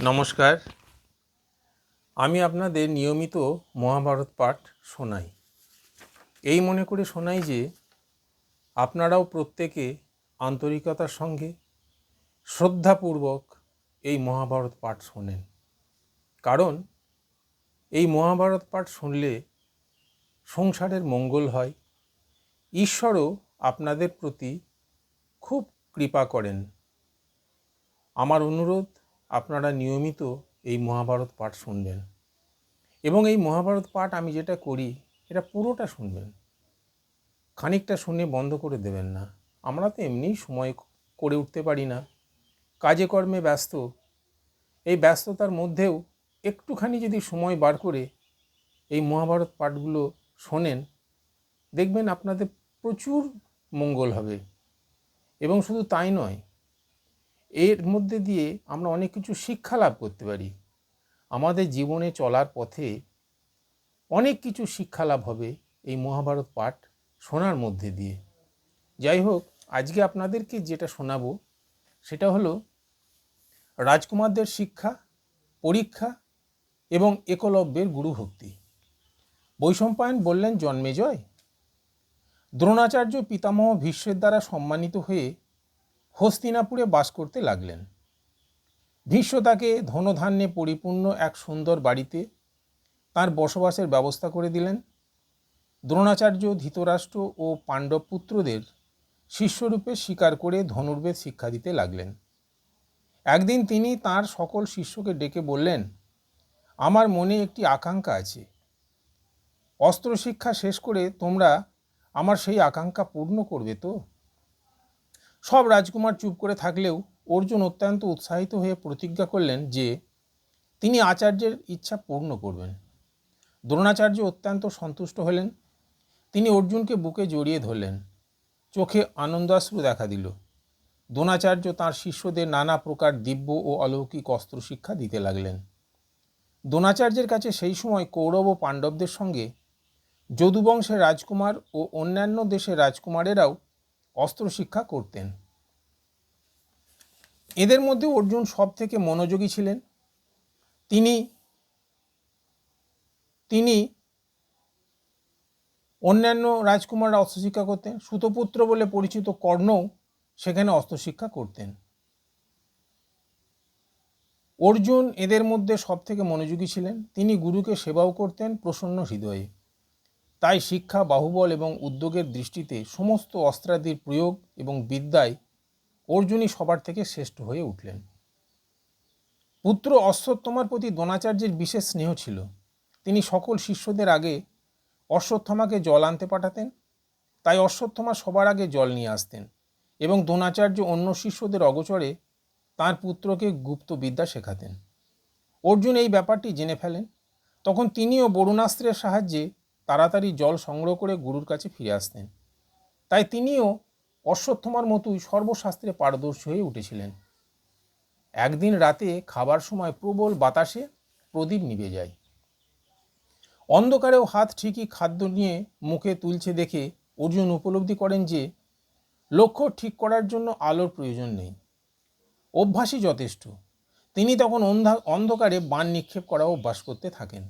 নমস্কার। আমি আপনাদের নিয়মিত মহাভারত পাঠ শোনাই। এই মনে করে শোনাই যে, আপনারাও প্রত্যেকে আন্তরিকতার সঙ্গে শ্রদ্ধাপূর্বক এই মহাভারত পাঠ শোনেন। কারণ এই মহাভারত পাঠ শুনলে সংসারের মঙ্গল হয়। ঈশ্বরও আপনাদের প্রতি খুব কৃপা করেন। আমার অনুরোধ আপনারা নিয়মিত এই মহাভারত পাঠ শুনবেন। এবং এই মহাভারত পাঠ আমি যেটা করি, এটা পুরোটা শুনবেন। খানিকটা শুনে বন্ধ করে দেবেন না। আমরা তো এমনিই সময় করে উঠতে পারি না। কাজে কর্মে ব্যস্ত। এই ব্যস্ততার মধ্যেও একটুখানি যদি সময় বার করে এই মহাভারত পাঠগুলো শোনেন, দেখবেন আপনাদের প্রচুর মঙ্গল হবে। এবং শুধু তাই নয় এর মধ্যে দিয়ে আমরা অনেক কিছু শিক্ষা লাভ করতে পারি। আমাদের জীবনে চলার পথে অনেক কিছু শিক্ষা লাভ হবে এই মহাভারত পাঠ শোনার মধ্যে দিয়ে। যাই হোক, আজকে আপনাদেরকে যেটা শোনাবো, সেটা হলো রাজকুমারদের শিক্ষা, পরীক্ষা এবং একলব্যের গুরুভক্তি। বৈশম্পায়ন বললেন জন্মেজয় দ্রোণাচার্য পিতামহ ভীষ্মের দ্বারা সম্মানিত হয়ে হস্তিনাপুরে বাস করতে লাগলেন। ভীষ্ম তাকে ধনধান্যে পরিপূর্ণ এক সুন্দর বাড়িতে তার বসবাসের ব্যবস্থা করে দিলেন। দ্রোণাচার্য, ধৃতরাষ্ট্র ও পাণ্ডব পুত্রদের শিষ্যরূপে স্বীকার করে ধনুর্বেদ শিক্ষা দিতে লাগলেন। একদিন তিনি তার সকল শিষ্যকে ডেকে বললেন, আমার মনে একটি আকাঙ্ক্ষা আছে। অস্ত্র শিক্ষা শেষ করে তোমরা আমার সেই আকাঙ্ক্ষা পূর্ণ করবে তো? সব রাজকুমার চুপ করে থাকলেও অর্জুন অত্যন্ত উৎসাহিত হয়ে প্রতিজ্ঞা করলেন যে, তিনি আচার্যের ইচ্ছা পূর্ণ করবেন। দ্রোণাচার্য অত্যন্ত সন্তুষ্ট হলেন। তিনি অর্জুনকে বুকে জড়িয়ে ধরলেন। চোখে আনন্দাশ্রু দেখা দিল। দ্রোণাচার্য তাঁর শিষ্যদের নানা প্রকার দিব্য ও অলৌকিক অস্ত্র শিক্ষা দিতে লাগলেন। দ্রোণাচার্যের কাছে সেই সময় কৌরব ও পাণ্ডবদের সঙ্গে, যদুবংশের রাজকুমার ও অন্যান্য দেশের রাজকুমারেরাও অস্ত্র শিক্ষা করতেন। এদের মধ্যে অর্জুন সব থেকে মনোযোগী ছিলেন। তিনি তিনি অন্যান্য রাজকুমাররা অস্ত্র শিক্ষা করতেন। সুতপুত্র বলে পরিচিত কর্ণও সেখানে অস্ত্র শিক্ষা করতেন। অর্জুন এদের মধ্যে সব থেকে মনোযোগী ছিলেন। তিনি গুরুকে সেবাও করতেন প্রসন্ন হৃদয়ে। তাই শিক্ষা, বাহুবল এবং উদ্যোগের দৃষ্টিতে সমস্ত অস্ত্রাদির প্রয়োগ এবং বিদ্যায় অর্জুনই সবার থেকে শ্রেষ্ঠ হয়ে উঠলেন। পুত্র অশ্বত্থমার প্রতি দ্রোণাচার্যের বিশেষ স্নেহ ছিল। তিনি সকল শিষ্যদের আগে অশ্বত্থমাকে জল আনতে পাঠাতেন, তাই অশ্বত্থমা সবার আগে জল নিয়ে আসতেন এবং দ্রোণাচার্য অন্য শিষ্যদের অগোচরে তার পুত্রকে গুপ্ত বিদ্যা শেখাতেন। অর্জুন এই ব্যাপারটি জেনে ফেলেন। তখন তিনিও বরুণাস্ত্রের সাহায্যে তাড়াতাড়ি জল সংগ্রহ করে গুরুর কাছে ফিরে আসতেন। তাই তিনিও অশ্বত্থমার মতোই সর্বশাস্ত্রে পারদর্শী হয়ে উঠেছিলেন। একদিন রাতে খাবার সময় প্রবল বাতাসে প্রদীপ নিভে যায়। অন্ধকারেও হাত ঠিকই খাদ্য নিয়ে মুখে তুলছে দেখে অর্জুন উপলব্ধি করেন যে, লক্ষ্য ঠিক করার জন্য আলোর প্রয়োজন নেই। অভ্যাসই যথেষ্ট। তিনি তখন অন্ধা অন্ধকারে বান নিক্ষেপ করা অভ্যাস করতে থাকেন।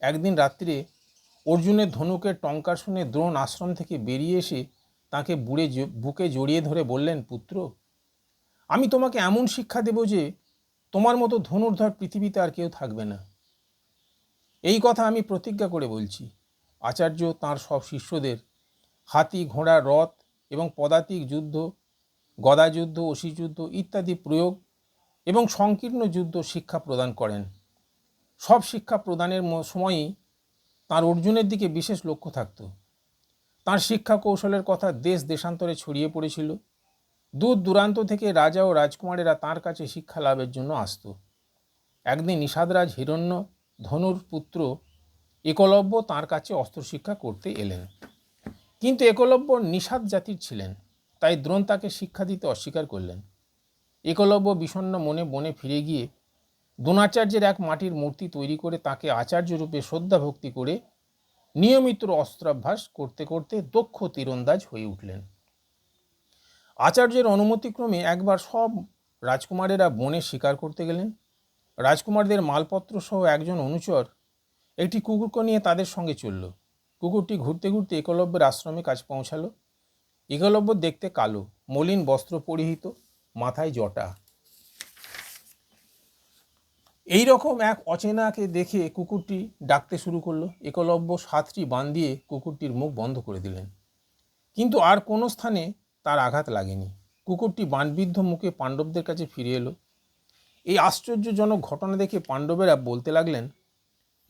একদিন রাত্রে অর্জুনের ধনুকের টঙ্কার শুনে দ্রোণ আশ্রম থেকে বেরিয়ে এসে তাকে বুড়ে বুকে জড়িয়ে ধরে বললেন, পুত্র, আমি তোমাকে এমন শিক্ষা দেব যে তোমার মতো ধনুর্ধর পৃথিবীতে আর কেউ থাকবে না। এই কথা আমি প্রতিজ্ঞা করে বলছি। আচার্য তাঁর সব শিষ্যদের হাতি, ঘোড়া, রথ এবং পদাতিক যুদ্ধ গদাযুদ্ধ অসিযুদ্ধ ইত্যাদি প্রয়োগ এবং সংকীর্ণ যুদ্ধ শিক্ষা প্রদান করেন। সব শিক্ষা প্রদানের সময়ই তার অর্জুনের দিকে বিশেষ লক্ষ্য থাকত। তার শিক্ষা কৌশলের কথা দেশ দেশান্তরে ছড়িয়ে পড়েছিল। দূর দূরান্ত থেকে রাজা ও রাজকুমারেরা তার কাছে শিক্ষা লাভের জন্য আসত। একদিন নিষাদরাজ হিরণ্য ধনুর পুত্র একলব্য তার কাছে অস্ত্র শিক্ষা করতে এলেন। কিন্তু একলব্য নিষাদ জাতির ছিলেন, তাই দ্রোণ তাকে শিক্ষা দিতে অস্বীকার করলেন। একলব্য বিষণ্ন মনে বনে ফিরে গিয়ে দ্রোণাচার্যের এক মাটির মূর্তি তৈরি করে তাকে আচার্য রূপে শ্রদ্ধা ভক্তি করে নিয়মিত অস্ত্রাভ্যাস করতে করতে দক্ষ তীরন্দাজ হয়ে উঠলেন। আচার্যের অনুমতিক্রমে একবার সব রাজকুমারেরা বনে শিকার করতে গেলেন। রাজকুমারদের মালপত্র সহ একজন অনুচর একটি কুকুরকে নিয়ে তাদের সঙ্গে চলল। কুকুরটি ঘুরতে ঘুরতে একলব্যের আশ্রমে কাছে পৌঁছালো। একলব্য দেখতে কালো, মলিন বস্ত্র পরিহিত, মাথায় জটা। এই রকম এক অচেনাকে দেখে কুকুরটি ডাকতে শুরু করল। একলব্য সাতটি বান দিয়ে কুকুরটির মুখ বন্ধ করে দিলেন। কিন্তু আর কোনো স্থানে তার আঘাত লাগেনি। কুকুরটি বানবিদ্ধ মুখে পাণ্ডবদের কাছে ফিরে এলো। এই আশ্চর্যজনক ঘটনা দেখে পাণ্ডবেরা বলতে লাগলেন,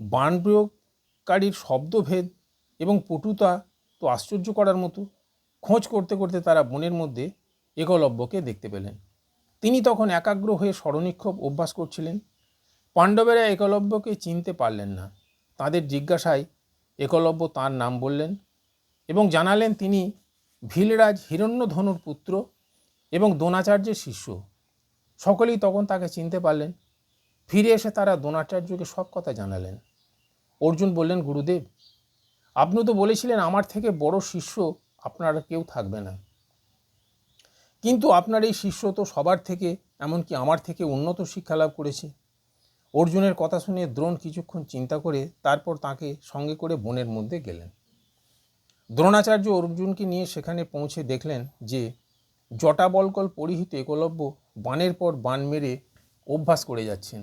বান প্রয়োগকারীর শব্দভেদ এবং পটুতা তো আশ্চর্য করার মতো। খোঁজ করতে করতে তারা বনের মধ্যে একলব্যকে দেখতে পেলেন। তিনি তখন একাগ্র হয়ে স্মরণিক্ষোভ অভ্যাস করছিলেন। পাণ্ডবেরা একলব্যকে চিনতে পারলেন না। তাদের জিজ্ঞাসায় একলব্য তার নাম বললেন এবং জানালেন তিনি ভীলরাজ হিরণ্যধনুর পুত্র এবং দ্রোণাচার্যের শিষ্য। সকলেই তখন তাকে চিনতে পারলেন। ফিরে এসে তারা দ্রোণাচার্যকে সব কথা জানালেন। অর্জুন বললেন, গুরুদেব, আপনি তো বলেছিলেন আমার থেকে বড় শিষ্য আপনার কেউ থাকবে না। কিন্তু আপনার এই শিষ্য তো সবার থেকে, এমনকি আমার থেকে উন্নত শিক্ষা লাভ করেছে। অর্জুনের কথা শুনে দ্রোণ কিছুক্ষণ চিন্তা করে তারপর তাকে সঙ্গে করে বনের মধ্যে গেলেন। দ্রোণাচার্য অর্জুনকে নিয়ে সেখানে পৌঁছে দেখলেন যে জটাবলকল পরিহিত একলব্য বানের পর বান মেরে অভ্যাস করে যাচ্ছেন।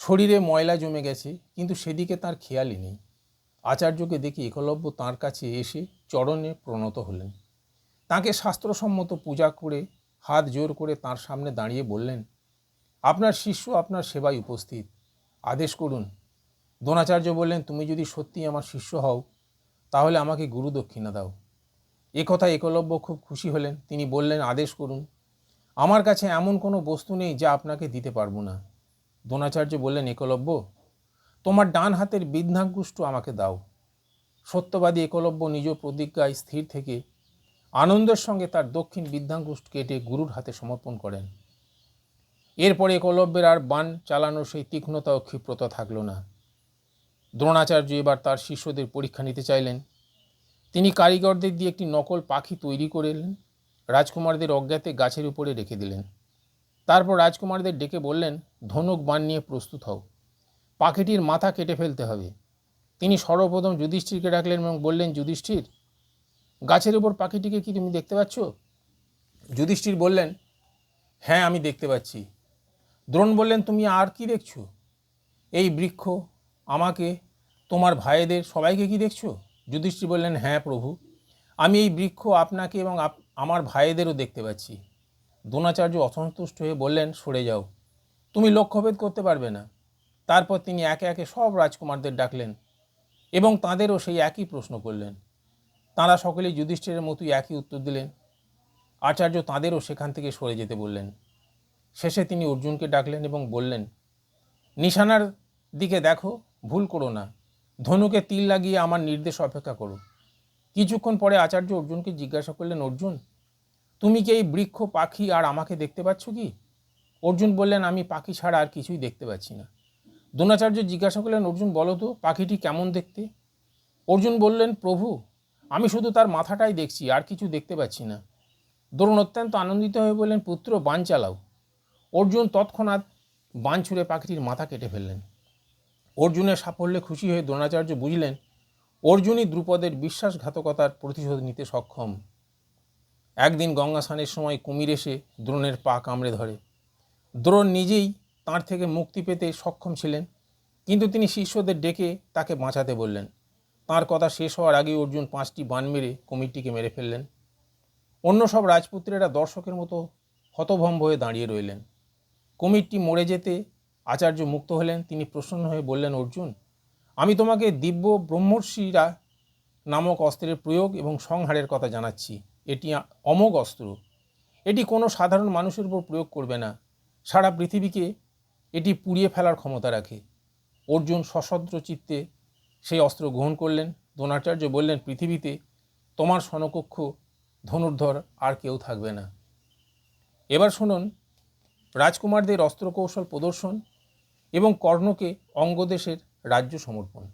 শরীরে ময়লা জমে গেছে, কিন্তু সেদিকে তার খেয়ালই নেই। আচার্যকে দেখে একলব্য তাঁর কাছে এসে চরণে প্রণত হলেন। তাকে শাস্ত্রসম্মত পূজা করে হাত জোর করে তার সামনে দাঁড়িয়ে বললেন আপনার শিষ্য আপনার সেবায় উপস্থিত। আদেশ করুন। দ্রোণাচার্য বললেন, তুমি যদি সত্যি আমার শিষ্য হও, তাহলে আমাকে গুরু দক্ষিণা দাও। এ কথা একলব্য খুব খুশি হলেন। তিনি বললেন, আদেশ করুন। আমার কাছে এমন কোনো বস্তু নেই যা আপনাকে দিতে পারব না। দ্রোণাচার্য বললেন, একলব্য, তোমার ডান হাতের বিদ্যাঙ্গুষ্ট আমাকে দাও। সত্যবাদী একলব্য নিজ প্রতিজ্ঞায় স্থির থেকে আনন্দের সঙ্গে তার দক্ষিণ বিদ্যাঙ্গুষ্ট কেটে গুরুর হাতে সমর্পণ করেন। এরপরে একলব্যের আর বান চালানোর সেই তীক্ষ্ণতা ও ক্ষিপ্রতা থাকল না। দ্রোণাচার্য এবার তার শিষ্যদের পরীক্ষা নিতে চাইলেন। তিনি কারিগরদের দিয়ে একটি নকল পাখি তৈরি করলেন রাজকুমারদের অজ্ঞাতে গাছের উপরে রেখে দিলেন। তারপর রাজকুমারদের ডেকে বললেন, ধনুক বান নিয়ে প্রস্তুত হও। পাখিটির মাথা কেটে ফেলতে হবে। তিনি সর্বপ্রথম যুধিষ্ঠিরকে ডাকলেন এবং বললেন, যুধিষ্ঠির, গাছের উপর পাখিটিকে কি তুমি দেখতে পাচ্ছ? যুধিষ্ঠির বললেন হ্যাঁ আমি দেখতে পাচ্ছি। দ্রোণ বললেন, তুমি আর কি দেখছ? এই বৃক্ষ, আমাকে, তোমার ভাইদের, সবাইকে কি দেখছ? যুধিষ্ঠির বললেন হ্যাঁ প্রভু, আমি এই বৃক্ষ আপনাকে এবং আমার ভাইদেরও দেখতে পাচ্ছি। দ্রোণাচার্য অসন্তুষ্ট হয়ে বললেন, সরে যাও। তুমি লক্ষ্যভেদ করতে পারবে না। তারপর তিনি একে একে সব রাজকুমারদের ডাকলেন এবং তাঁদেরও সেই একই প্রশ্ন করলেন। তাঁরা সকলেই যুধিষ্ঠিরের মতোই একই উত্তর দিলেন। আচার্য তাঁদেরও সেখান থেকে সরে যেতে বললেন। শেষে তিনি অর্জুনকে ডাকলেন এবং বললেন, নিশানার দিকে দেখো, ভুল করো না। ধনুকে তিল লাগিয়ে আমার নির্দেশ অপেক্ষা করো। কিছুক্ষণ পরে আচার্য অর্জুনকে জিজ্ঞাসা করলেন, অর্জুন, তুমি কি এই বৃক্ষ, পাখি আর আমাকে দেখতে পাচ্ছ কি? অর্জুন বললেন, আমি পাখি ছাড়া আর কিছুই দেখতে পাচ্ছি না। দ্রোণাচার্য জিজ্ঞাসা করলেন, অর্জুন, বলো তো, পাখিটি কেমন দেখতে? অর্জুন বললেন, প্রভু, আমি শুধু তার মাথাটাই দেখছি, আর কিছু দেখতে পাচ্ছি না। দ্রোণ অত্যন্ত আনন্দিত হয়ে বললেন, পুত্র, বান চালাও। অর্জুন তৎক্ষণাৎ বান ছুঁড়ে পাখিটির মাথা কেটে ফেললেন। অর্জুনের সাফল্যে খুশি হয়ে দ্রোণাচার্য বুঝলেন, অর্জুনই দ্রুপদের বিশ্বাসঘাতকতার প্রতিশোধ নিতে সক্ষম। একদিন গঙ্গা স্নানের সময় কুমির এসে দ্রোণের পা কামড়ে ধরে। দ্রোণ নিজেই তাঁর থেকে মুক্তি পেতে সক্ষম ছিলেন, কিন্তু তিনি শিষ্যদের ডেকে তাকে বাঁচাতে বললেন। তার কথা শেষ হওয়ার আগেই অর্জুন পাঁচটি বান মেরে কুমিরটিকে মেরে ফেললেন। অন্য সব রাজপুত্রেরা দর্শকের মতো হতভম্ব হয়ে দাঁড়িয়ে রইলেন। কুমিরটি মরে যেতে আচার্য মুক্ত হলেন। তিনি প্রসন্ন হয়ে বললেন, অর্জুন, আমি তোমাকে দিব্য ব্রহ্মর্ষিরা নামক অস্ত্রের প্রয়োগ এবং সংহারের কথা জানাচ্ছি। এটি অমোঘ অস্ত্র। এটি কোনো সাধারণ মানুষের উপর প্রয়োগ করবে না। সারা পৃথিবীকে এটি পুড়িয়ে ফেলার ক্ষমতা রাখে। অর্জুন সশদ্র চিত্তে সেই অস্ত্র গ্রহণ করলেন। দ্রোণাচার্য বললেন, পৃথিবীতে তোমার সমকক্ষ ধনুর্ধর আর কেউ থাকবে না। এবার শুনুন রাজকুমারদের অস্ত্রকৌশল প্রদর্শন এবং কর্ণকে অঙ্গদেশের রাজ্য সমর্পণ।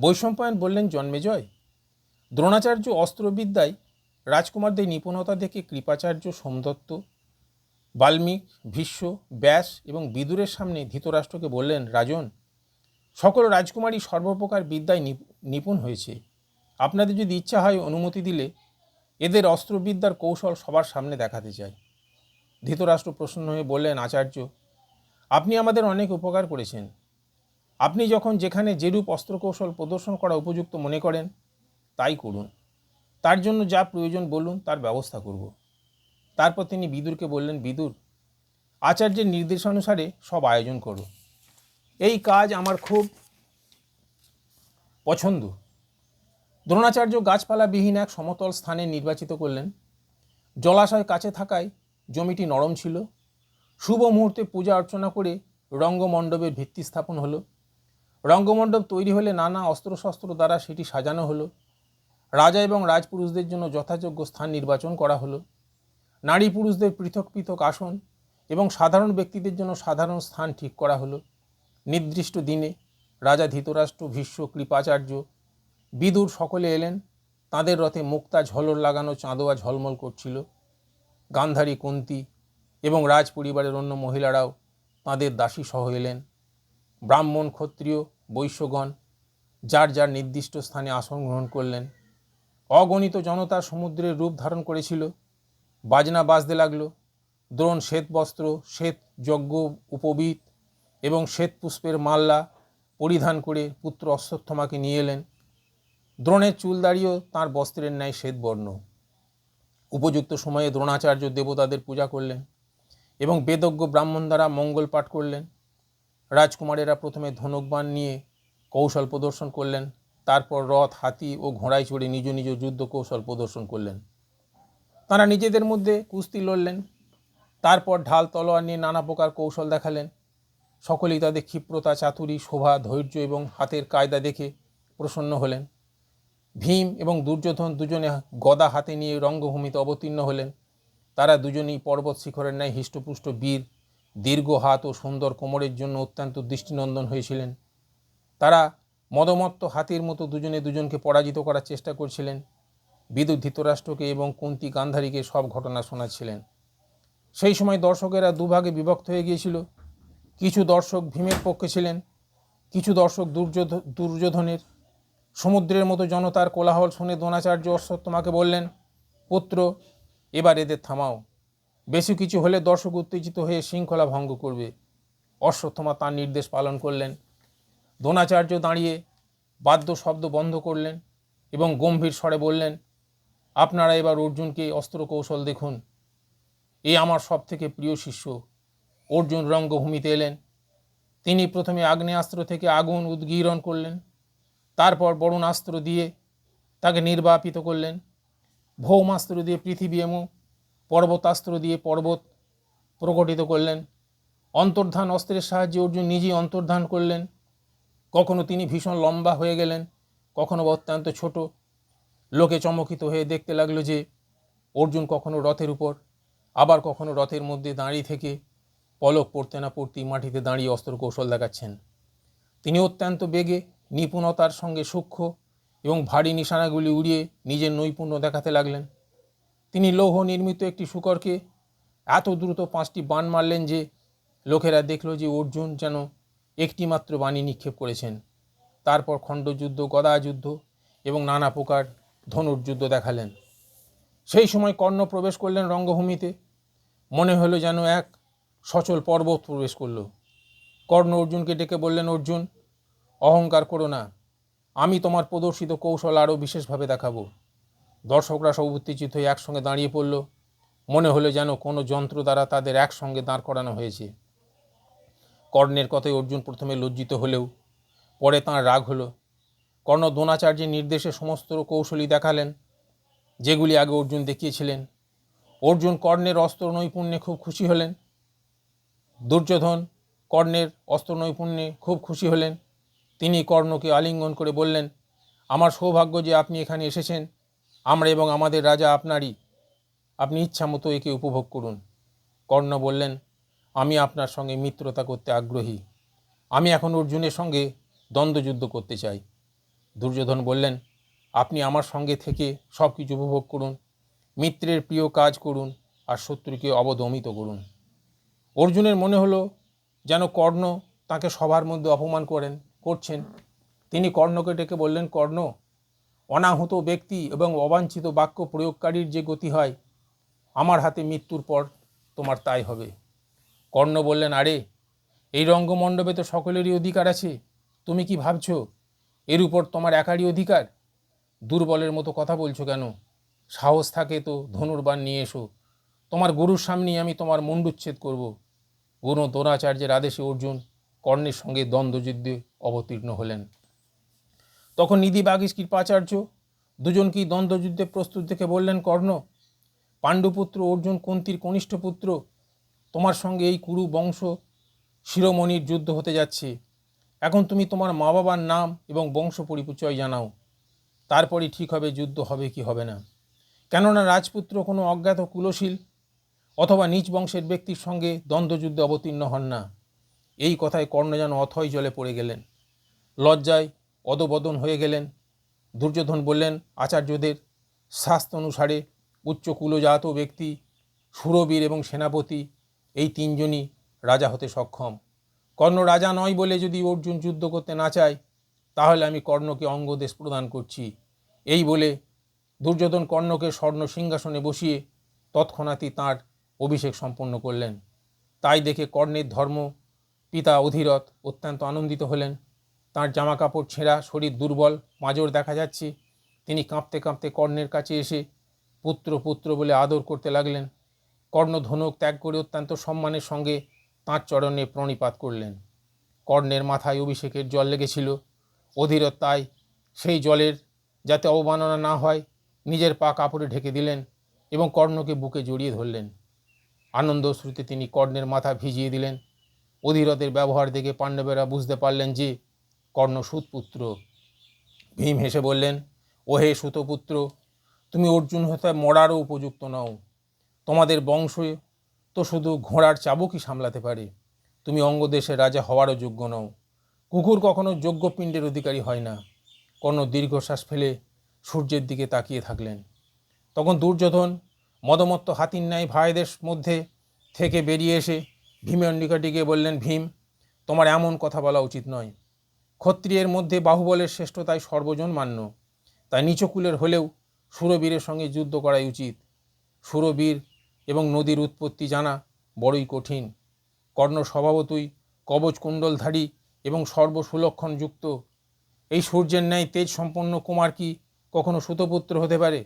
বৈশম্পায়ন বললেন জন্মেজয়। দ্রোণাচার্য অস্ত্রবিদ্যায় রাজকুমারদের নিপুণতা দেখে কৃপাচার্য সোমদত্ত, বাল্মীক, ভীষ্ম, ব্যাস এবং বিদুরের সামনে ধৃতরাষ্ট্রকে বললেন, রাজন, সকল রাজকুমারী সর্বপ্রকার বিদ্যায় নিপ- নিপুণ হয়েছে। আপনাদের যদি ইচ্ছা হয় অনুমতি দিলে এদের অস্ত্রবিদ্যার কৌশল সবার সামনে দেখাতে চাই। ধৃতরাষ্ট্র প্রসন্ন হয়ে বললেন, আচার্য, আপনি আমাদের অনেক উপকার করেছেন। আপনি যখন যেখানে যেরূপ অস্ত্রকৌশল প্রদর্শন করা উপযুক্ত মনে করেন, তাই করুন। তার জন্য যা প্রয়োজন বলুন, তার ব্যবস্থা করব। তারপর তিনি বিদুরকে বললেন, বিদুর, আচার্যের নির্দেশানুসারে সব আয়োজন করো। এই কাজ আমার খুব পছন্দ। দ্রোণাচার্য গাছপালাবিহীন এক সমতল স্থানে নির্বাচিত করলেন। জলাশয় কাছে থাকায় জমিটি নরম ছিল। শুভ মুহূর্তে পূজা অর্চনা করে রঙ্গমণ্ডপের ভিত্তি স্থাপন হলো। রঙ্গমণ্ডপ তৈরি হলে নানা অস্ত্রশস্ত্র দ্বারা সেটি সাজানো হলো। রাজা এবং রাজপুরুষদের জন্য যথাযোগ্য স্থান নির্বাচন করা হলো। নারী পুরুষদের পৃথক পৃথক আসন এবং সাধারণ ব্যক্তিদের জন্য সাধারণ স্থান ঠিক করা হলো। নির্দিষ্ট দিনে রাজা ধৃতরাষ্ট্র, ভীষ্ম, কৃপাচার্য, বিদুর সকলে এলেন। তাদের রথে মুক্তা ঝলর লাগানো চাঁদোয়া ঝলমল করছিল। গান্ধারী কুন্তি এবং রাজ পরিবারের অন্য মহিলারাও তাঁদের দাসী সহ এলেন। ব্রাহ্মণ ক্ষত্রিয় বৈশ্যগণ যার যার নির্দিষ্ট স্থানে আসন গ্রহণ করলেন। অগণিত জনতা সমুদ্রের রূপ ধারণ করেছিল। বাজনা বাজতে লাগল। দ্রোণ শ্বেত বস্ত্র শ্বেত যজ্ঞ, উপবিত এবং শ্বেত পুষ্পের মাল্লা পরিধান করে পুত্র অশ্বত্থমাকে নিয়ে এলেন। দ্রোণের চুল দাঁড়িয়েও তাঁর বস্ত্রের ন্যায় শ্বেতবর্ণ। উপযুক্ত সময়ে দ্রোণাচার্য দেবতাদের পূজা করলেন এবং বেদজ্ঞ ব্রাহ্মণ দ্বারা মঙ্গল পাঠ করলেন। রাজকুমারেরা প্রথমে ধনুকবাণ নিয়ে কৌশল প্রদর্শন করলেন, তারপর রথ, হাতি ও ঘোড়ায় চড়ে নিজ নিজ যুদ্ধ কৌশল প্রদর্শন করলেন। তারা নিজেদের মধ্যে কুস্তি লড়লেন, তারপর ঢাল তলোয়ার নিয়ে নানা প্রকার কৌশল দেখালেন। সকলেই তাদের ক্ষিপ্রতা, চাতুরী, শোভা, ধৈর্য এবং হাতের কায়দা দেখে প্রসন্ন হলেন। ভীম এবং দুর্যোধন দুজনে গদা হাতে নিয়ে রঙ্গভূমিতে অবতীর্ণ হলেন। তারা দুজনেই পর্বত শিখরের ন্যায় হৃষ্টপুষ্ট বীর, দীর্ঘ হাত ও সুন্দর কোমরের জন্য অত্যন্ত দৃষ্টিনন্দন হয়েছিলেন। তারা মদমত্ত হাতির মতো দুজনে দুজনকে পরাজিত করার চেষ্টা করছিলেন। বিদ্যুৎ ধৃতরাষ্ট্রকে এবং কুন্তি গান্ধারীকে সব ঘটনা শোনাচ্ছিলেন। সেই সময় দর্শকেরা দুভাগে বিভক্ত হয়ে গিয়েছিল। কিছু দর্শক ভীমের পক্ষে ছিলেন, কিছু দর্শক দুর্যোধ, দুর্যোধনের সমুদ্রের মতো জনতার কোলাহল শুনে দ্রোণাচার্য অশ্বত্থমাকে বললেন, পুত্র, এবার এদের থামাও। বেশি কিছু হলে দর্শক উত্তেজিত হয়ে শৃঙ্খলা ভঙ্গ করবে। অশ্বত্থমা তার নির্দেশ পালন করলেন। দ্রোণাচার্য দাঁড়িয়ে বাদ্য শব্দ বন্ধ করলেন এবং গম্ভীর স্বরে বললেন, আপনারা এবার অর্জুনকে অস্ত্র কৌশল দেখুন। এ আমার সব থেকে প্রিয় শিষ্য। অর্জুন রঙ্গভূমিতে এলেন। তিনি প্রথমে আগ্নেয়াস্ত্র থেকে আগুন উদ্গীরণ করলেন। তারপর বরুণাস্ত্র দিয়ে তাকে নির্বাপিত করলেন। ভৌমাস্ত্র দিয়ে পৃথিবী এবং পর্বতাস্ত্র দিয়ে পর্বত প্রকটিত করলেন। অন্তর্ধান অস্ত্রের সাহায্যে অর্জুন নিজেই অন্তর্ধান করলেন। কখনো তিনি ভীষণ লম্বা হয়ে গেলেন, কখনো অত্যন্ত ছোট। লোকে চমকিত হয়ে দেখতে লাগল যে অর্জুন কখনো রথের উপর, আবার কখনো রথের মধ্যে দাঁড়িয়ে থেকে পলক পড়তে না পড়তেই মাটিতে দাঁড়িয়ে অস্ত্র কৌশল দেখাচ্ছেন। তিনি অত্যন্ত বেগে নিপুণতার সঙ্গে সূক্ষ্ম এবং ভারী নিশানাগুলি উড়িয়ে নিজের নৈপুণ্য দেখাতে লাগলেন। তিনি লৌহ নির্মিত একটি শুকরকে এত দ্রুত পাঁচটি বাণ মারলেন যে লোকেরা দেখল যে অর্জুন যেন একটিমাত্র বাণী নিক্ষেপ করেছেন। তারপর খণ্ডযুদ্ধ, গদাযুদ্ধ এবং নানা প্রকার ধনুর্যুদ্ধ দেখালেন। সেই সময় কর্ণ প্রবেশ করলেন রঙ্গভূমিতে। মনে হলো যেন এক সচল পর্বত প্রবেশ করল। কর্ণ অর্জুনকে ডেকে বললেন, অর্জুন অহংকার করো না। আমি তোমার প্রদর্শিত কৌশল আরও বিশেষভাবে দেখাবো। দর্শকরা সব উত্তেজিত হয়ে একসঙ্গে দাঁড়িয়ে পড়ল। মনে হলো যেন কোনো যন্ত্র দ্বারা তাদের একসঙ্গে দাঁড় করানো হয়েছে। কর্ণের কথায় অর্জুন প্রথমে লজ্জিত হলেও পরে তাঁর রাগ হলো। কর্ণ দ্রোণাচার্যের নির্দেশে সমস্ত কৌশলী দেখালেন, যেগুলি আগে অর্জুন দেখিয়েছিলেন। অর্জুন কর্ণের অস্ত্র নৈপুণ্যে খুব খুশি হলেন। দুর্যোধন কর্ণের অস্ত্র নৈপুণ্যে খুব খুশি হলেন। তিনি কর্ণকে আলিঙ্গন করে বললেন, আমার সৌভাগ্য যে আপনি এখানে এসেছেন। আমরা এবং আমাদের রাজা আপনারই। আপনি ইচ্ছা মতো একে উপভোগ করুন। কর্ণ বললেন, আমি আপনার সঙ্গে মিত্রতা করতে আগ্রহী। আমি এখন অর্জুনের সঙ্গে দ্বন্দ্বযুদ্ধ করতে চাই। দুর্যোধন বললেন, আপনি আমার সঙ্গে থেকে সব কিছু উপভোগ করুন। মিত্রের প্রিয় কাজ করুন আর শত্রুকে অবদমিত করুন। অর্জুনের মনে হলো যেন কর্ণ তাকে সবার মধ্যে অপমান করেন। করছেন। তিনি কর্ণকে ডেকে বললেন, কর্ণ, অনাহত ব্যক্তি এবং অবাঞ্ছিত বাক্য প্রয়োগকারীর যে গতি হয়, আমার হাতে মৃত্যুর পর তোমার তাই হবে। কর্ণ বললেন, আরে, এই রঙ্গমণ্ডপে তো সকলেরই অধিকার আছে। তুমি কি ভাবছ, এর উপর তোমার একারই অধিকার? দুর্বলের মতো কথা বলছো কেন? সাহস থাকে তো ধনুর্বাণ নিয়ে এসো। তোমার গুরুর সামনেই আমি তোমার মুন্ডুচ্ছেদ করব। গুরু দ্রোণাচার্যের আদেশে অর্জুন কর্ণের সঙ্গে দ্বন্দ্বযুদ্ধে অবতীর্ণ হলেন। তখন নিধি বাগিস কৃপাচার্য দুজনকেই দ্বন্দ্বযুদ্ধে প্রস্তুত দেখে বললেন, কর্ণ, পাণ্ডুপুত্র অর্জুন কুন্তির কনিষ্ঠ পুত্র, তোমার সঙ্গে এই কুরু বংশ শিরোমণির যুদ্ধ হতে যাচ্ছে। এখন তুমি তোমার মা বাবার নাম এবং বংশ পরিচয় জানাও। তারপরই ঠিক হবে, যুদ্ধ হবে কি হবে না। কেননা রাজপুত্র কোনো অজ্ঞাত কুলশীল অথবা নিজ বংশের ব্যক্তির সঙ্গে দ্বন্দ্বযুদ্ধে অবতীর্ণ হন না। এই কথায় কর্ণ যেন অথই জলে পড়ে গেলেন। লজ্জায় অদবদন হয়ে গেলেন। দুর্যোধন বললেন, আচার্যদের শাস্ত্র অনুসারে উচ্চ কুলজাত ব্যক্তি, সুরবীর এবং সেনাপতি, এই তিনজনই রাজা হতে সক্ষম। কর্ণ রাজা নয় বলে যদি অর্জুন যুদ্ধ করতে না চায়, তাহলে আমি কর্ণকে অঙ্গদেশ প্রদান করছি। এই বলে দুর্যোধন কর্ণকে স্বর্ণ সিংহাসনে বসিয়ে তৎক্ষণাৎই তাঁর অভিষেক সম্পন্ন করলেন। তাই দেখে কর্ণের ধর্ম পিতা অধীরথ অত্যন্ত আনন্দিত হলেন। তাঁর জামা কাপড় ছেঁড়া, শরীর দুর্বল, মাজর দেখা যাচ্ছে। তিনি কাঁপতে কাঁপতে কর্ণের কাছে এসে পুত্র পুত্র বলে আদর করতে লাগলেন। কর্ণ ধনুক ত্যাগ করে অত্যন্ত সম্মানের সঙ্গে তাঁর চরণে প্রণিপাত করলেন। কর্ণের মাথায় অভিষেকের জল লেগেছিল। অধীরথ তাই সেই জলের যাতে অবমাননা না হয়, নিজের পা কাপড়ে ঢেকে দিলেন এবং কর্ণকে বুকে জড়িয়ে ধরলেন। আনন্দ শ্রুতে তিনি কর্ণের মাথা ভিজিয়ে দিলেন। অধীরথের ব্যবহার দেখে পাণ্ডবেরা বুঝতে পারলেন যে কর্ণ সুতপুত্র। ভীম হেসে বললেন, ওহে সুতপুত্র, তুমি অর্জুন হতে মরারও উপযুক্ত নও। তোমাদের বংশ তো শুধু ঘোড়ার চাবুকই সামলাতে পারে। তুমি অঙ্গদেশের রাজা হওয়ারও যোগ্য নও। কুকুর কখনো যোগ্য পিণ্ডের অধিকারী হয় না। কর্ণ দীর্ঘশ্বাস ফেলে সূর্যের দিকে তাকিয়ে থাকলেন। তখন দুর্যোধন মদমত্ত হাতির ন্যায় ভাইদের মধ্যে থেকে বেরিয়ে এসে গিয়ে বললেন, ভীম, তোমার এমন কথা বলা উচিত নয়। ক্ষত্রিয়ের মধ্যে বাহুবলের শ্রেষ্ঠতায় সর্বজন মান্য তাই নিচকুলের হলেও সুরবীরের সঙ্গে যুদ্ধ করাই উচিত। সুরবীর এবং নদীর উৎপত্তি জানা বড়ই কঠিন। কর্ণ স্বভাবতই কবচ কুণ্ডলধারী এবং সর্বসুলক্ষণযুক্ত। এই সূর্যের ন্যায় তেজ সম্পন্ন কুমার কি কখনো সুতপুত্র হতে পারে?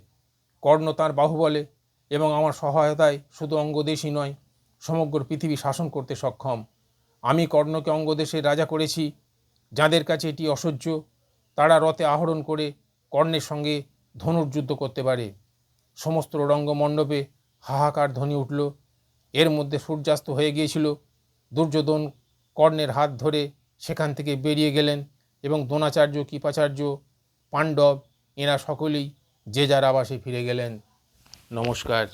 কর্ণ তার বাহুবলে এবং আমার সহায়তায় শুধু অঙ্গদেশই নয় সমগ্র পৃথিবী শাসন করতে সক্ষম। আমি কর্ণকে অঙ্গদেশের রাজা করেছি। যাদের কাছে এটি অসহ্য, তারা রথে আহরণ করে কর্ণের সঙ্গে ধনুর্যুদ্ধ করতে পারে। সমস্ত রঙ্গমণ্ডপে হাহাকার ধ্বনি উঠল। এর মধ্যে সূর্যাস্ত হয়ে গিয়েছিল। দুর্যোধন কর্ণের হাত ধরে সেখান থেকে বেরিয়ে গেলেন এবং দ্রোণাচার্য, কৃপাচার্য, পাণ্ডব, এরা সকলেই যে যার আবাসে ফিরে গেলেন। নমস্কার।